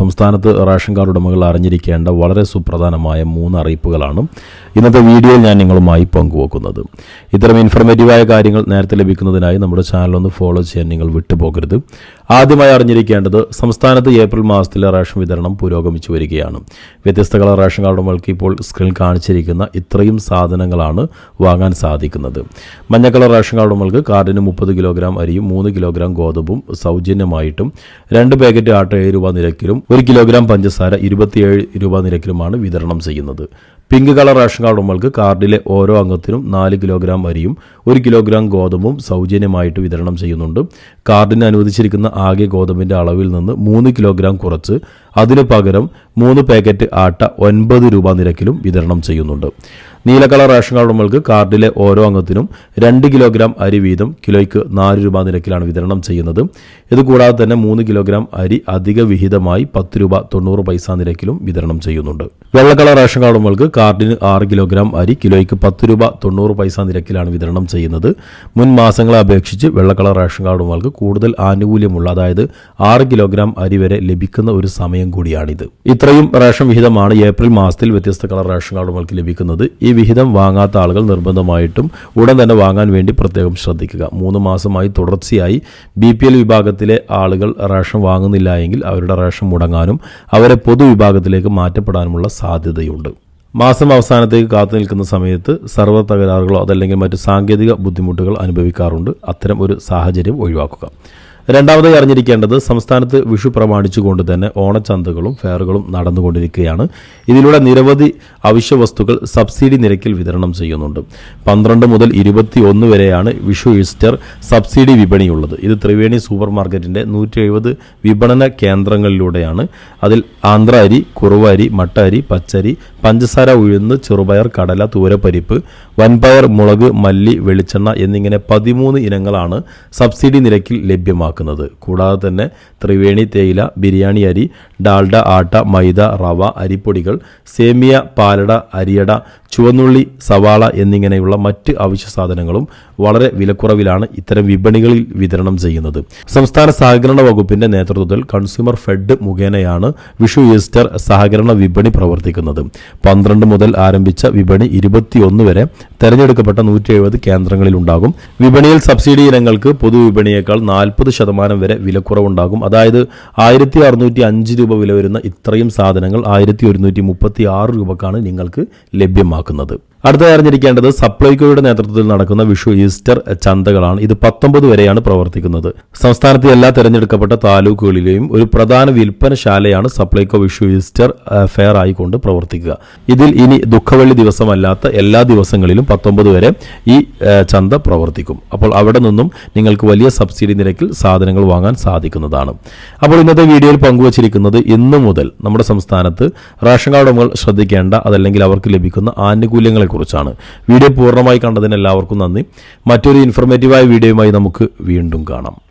സംസ്ഥാനത്ത് ration card ഉടമകൾ അറിഞ്ഞിരിക്കേണ്ട വളരെ സുപ്രധാനമായ മൂന്ന് അറിയിപ്പുകളാണ് ഇന്നത്തെ വീഡിയോയിൽ ഞാൻ നിങ്ങളുമായി പങ്കുവെക്കുന്നത്. ഇത്തരം ഇൻഫർമേറ്റീവായ കാര്യങ്ങൾ നേരത്തെ ലഭിക്കുന്നതിനായി നമ്മുടെ ചാനൽ ഒന്ന് ഫോളോ ചെയ്യാൻ നിങ്ങൾ വിട്ടുപോകരുത്. ആദ്യമായി അറിഞ്ഞിരിക്കേണ്ടത് സംസ്ഥാനത്ത് ഏപ്രിൽ മാസത്തിലെ റേഷൻ വിതരണം പുരോഗമിച്ചു വരികയാണ്. വ്യത്യസ്ത കളർ റേഷൻ കാർഡുകൾക്ക് ഇപ്പോൾ സ്ക്രീനിൽ കാണിച്ചിരിക്കുന്ന ഇത്രയും സാധനങ്ങളാണ് വാങ്ങാൻ സാധിക്കുന്നത്. മഞ്ഞ കളർ റേഷൻ കാർഡുകൾക്ക് കാർഡിന് മുപ്പത് കിലോഗ്രാം അരിയും മൂന്ന് കിലോഗ്രാം ഗോതമ്പും സൗജന്യമായിട്ടും രണ്ട് പാക്കറ്റ് ആട്ട ഏഴ് രൂപ നിരക്കിലും ഒരു കിലോഗ്രാം പഞ്ചസാര ഇരുപത്തിയേഴ് രൂപ നിരക്കിലുമാണ് വിതരണം ചെയ്യുന്നത്. പിങ്ക് കളർ റേഷൻ കാർഡ് ഉമ്മൾക്ക് കാർഡിലെ ഓരോ അംഗത്തിനും നാല് കിലോഗ്രാം അരിയും ഒരു കിലോഗ്രാം ഗോതമ്പും സൗജന്യമായിട്ട് വിതരണം ചെയ്യുന്നുണ്ട്. കാർഡിന് അനുവദിച്ചിരിക്കുന്ന ആകെ ഗോതമ്പിന്റെ അളവിൽ നിന്ന് മൂന്ന് കിലോഗ്രാം കുറച്ച് അതിനു പകരം മൂന്ന് പാക്കറ്റ് ആട്ട ഒൻപത് രൂപ നിരക്കിലും വിതരണം ചെയ്യുന്നുണ്ട്. നീല കളർ റേഷൻ കാർഡ് ഉടമകൾക്ക് കാർഡിലെ ഓരോ അംഗത്തിനും രണ്ട് കിലോഗ്രാം അരി വീതം കിലോയ്ക്ക് നാല് രൂപ നിരക്കിലാണ് വിതരണം ചെയ്യുന്നത്. ഇതുകൂടാതെ തന്നെ മൂന്ന് കിലോഗ്രാം അരി അധിക വിഹിതമായി പത്ത് രൂപ തൊണ്ണൂറ് പൈസ നിരക്കിലും വിതരണം ചെയ്യുന്നുണ്ട്. വെള്ള കളർ റേഷൻ കാർഡ് ഉടമകൾക്ക് കാർഡിന് ആറ് കിലോഗ്രാം അരി കിലോയ്ക്ക് പത്ത് രൂപ തൊണ്ണൂറ് പൈസ നിരക്കിലാണ് വിതരണം ചെയ്യുന്നത്. മുൻ മാസങ്ങളെ അപേക്ഷിച്ച് വെള്ള കളർ റേഷൻ കാർഡ് ഉടമകൾക്ക് കൂടുതൽ ആനുകൂല്യമുള്ള അതായത് ആറ് കിലോഗ്രാം അരി വരെ ലഭിക്കുന്ന ഒരു സമയം കൂടിയാണിത്. ഇത്രയും റേഷൻ വിഹിതമാണ് ഏപ്രിൽ മാസത്തിൽ വ്യത്യസ്ത കളർ റേഷൻ കാർഡ് ഉടമകൾക്ക് ലഭിക്കുന്നത്. ഈ വിഹിതം വാങ്ങാത്ത ആളുകൾ നിർബന്ധമായിട്ടും ഉടൻ തന്നെ വാങ്ങാൻ വേണ്ടി പ്രത്യേകം ശ്രദ്ധിക്കുക. മൂന്ന് മാസമായി തുടർച്ചയായി ബി പി എൽ വിഭാഗത്തിലെ ആളുകൾ റേഷൻ വാങ്ങുന്നില്ല എങ്കിൽ അവരുടെ റേഷൻ മുടങ്ങാനും അവരെ പൊതുവിഭാഗത്തിലേക്ക് മാറ്റപ്പെടാനുമുള്ള സാധ്യതയുണ്ട്. മാസം അവസാനത്തേക്ക് കാത്തു നിൽക്കുന്ന സമയത്ത് സർവ തകരാറുകളോ അതല്ലെങ്കിൽ മറ്റ് സാങ്കേതിക ബുദ്ധിമുട്ടുകൾ അനുഭവിക്കാറുണ്ട്. അത്തരം ഒരു സാഹചര്യം ഒഴിവാക്കുക. രണ്ടാമതായി അറിഞ്ഞിരിക്കേണ്ടത് സംസ്ഥാനത്ത് വിഷു പ്രമാണിച്ചുകൊണ്ട് തന്നെ ഓണച്ചന്തകളും ഫെയറുകളും നടന്നുകൊണ്ടിരിക്കുകയാണ്. ഇതിലൂടെ നിരവധി അവശ്യ വസ്തുക്കൾ സബ്സിഡി നിരക്കിൽ വിതരണം ചെയ്യുന്നുണ്ട്. പന്ത്രണ്ട് മുതൽ ഇരുപത്തിയൊന്ന് വരെയാണ് വിഷു ഈസ്റ്റർ സബ്സിഡി വിപണിയുള്ളത്. ഇത് ത്രിവേണി സൂപ്പർ മാർക്കറ്റിന്റെ നൂറ്റി എഴുപത് വിപണന കേന്ദ്രങ്ങളിലൂടെയാണ്. അതിൽ ആന്ധ്ര അരി കുറുവ അരി മട്ട അരി പച്ചരി പഞ്ചസാര ഉഴുന്ന് ചെറുപയർ കടല തൂരപ്പരിപ്പ് വൻപയർ മുളക് മല്ലി വെളിച്ചെണ്ണ എന്നിങ്ങനെ പതിമൂന്ന് ഇനങ്ങളാണ് സബ്സിഡി നിരക്കിൽ ലഭ്യമാക്കുന്നത്. കൂടാതെ തന്നെ ത്രിവേണി തേയില ബിരിയാണി അരി ഡാൽഡ ആട്ട മൈദ റവ അരിപ്പൊടികൾ സേമിയ പാലട അരിയട ചുവന്നുള്ളി സവാള എന്നിങ്ങനെയുള്ള മറ്റ് അവശ്യ സാധനങ്ങളും വളരെ വിലക്കുറവിലാണ് ഇത്തരം വിപണികളിൽ വിതരണം ചെയ്യുന്നത്. സംസ്ഥാന സഹകരണ വകുപ്പിന്റെ നേതൃത്വത്തിൽ കൺസ്യൂമർ ഫെഡ് മുഖേനയാണ് വിഷു ഈസ്റ്റർ സഹകരണ വിപണി പ്രവർത്തിക്കുന്നത്. പന്ത്രണ്ട് മുതൽ ആരംഭിച്ച വിപണി ഇരുപത്തിയൊന്ന് വരെ തെരഞ്ഞെടുക്കപ്പെട്ട നൂറ്റി എഴുപത് കേന്ദ്രങ്ങളിലുണ്ടാകും. വിപണിയിൽ സബ്സിഡി ഇനങ്ങൾക്ക് പൊതുവിപണിയേക്കാൾ നാൽപ്പത് ശതമാനം വരെ വിലക്കുറവുണ്ടാകും. അതായത് ആയിരത്തി അറുന്നൂറ്റി അഞ്ച് രൂപ വില വരുന്ന ഇത്രയും സാധനങ്ങൾ ആയിരത്തി ഒരുന്നൂറ്റി മുപ്പത്തി ആറ് രൂപക്കാണ് നിങ്ങൾക്ക് ലഭ്യമാക്കുന്നത് അടുത്തത് അറിഞ്ഞിരിക്കേണ്ടത് സപ്ലൈകോയുടെ നേതൃത്വത്തിൽ നടക്കുന്ന വിഷു ഈസ്റ്റർ ചന്തകളാണ്. ഇത് പത്തൊമ്പത് വരെയാണ് പ്രവർത്തിക്കുന്നത്. സംസ്ഥാനത്തെ എല്ലാ തെരഞ്ഞെടുക്കപ്പെട്ട താലൂക്കുകളിലെയും ഒരു പ്രധാന വിൽപ്പനശാലയാണ് സപ്ലൈകോ വിഷു ഈസ്റ്റർ ഫെയർ ആയിക്കൊണ്ട് പ്രവർത്തിക്കുക. ഇതിൽ ഇനി ദുഃഖവെള്ളി ദിവസമല്ലാത്ത എല്ലാ ദിവസങ്ങളിലും പത്തൊമ്പത് വരെ ഈ ചന്ത പ്രവർത്തിക്കും. അപ്പോൾ അവിടെ നിന്നും നിങ്ങൾക്ക് വലിയ സബ്സിഡി നിരക്കിൽ സാധനങ്ങൾ വാങ്ങാൻ സാധിക്കുന്നതാണ്. അപ്പോൾ ഇന്നത്തെ വീഡിയോയിൽ പങ്കുവച്ചിരിക്കുന്നത് ഇന്നു മുതൽ നമ്മുടെ സംസ്ഥാനത്ത് റേഷൻ കാർഡ് ശ്രദ്ധിക്കേണ്ട അതല്ലെങ്കിൽ അവർക്ക് ലഭിക്കുന്ന ആനുകൂല്യങ്ങളെക്കുറിച്ചാണ് വീഡിയോ പൂർണമായി കണ്ടതിന് എല്ലാവർക്കും നന്ദി. മറ്റൊരു ഇൻഫർമേറ്റീവായ വീഡിയോയുമായി നമുക്ക് വീണ്ടും കാണാം.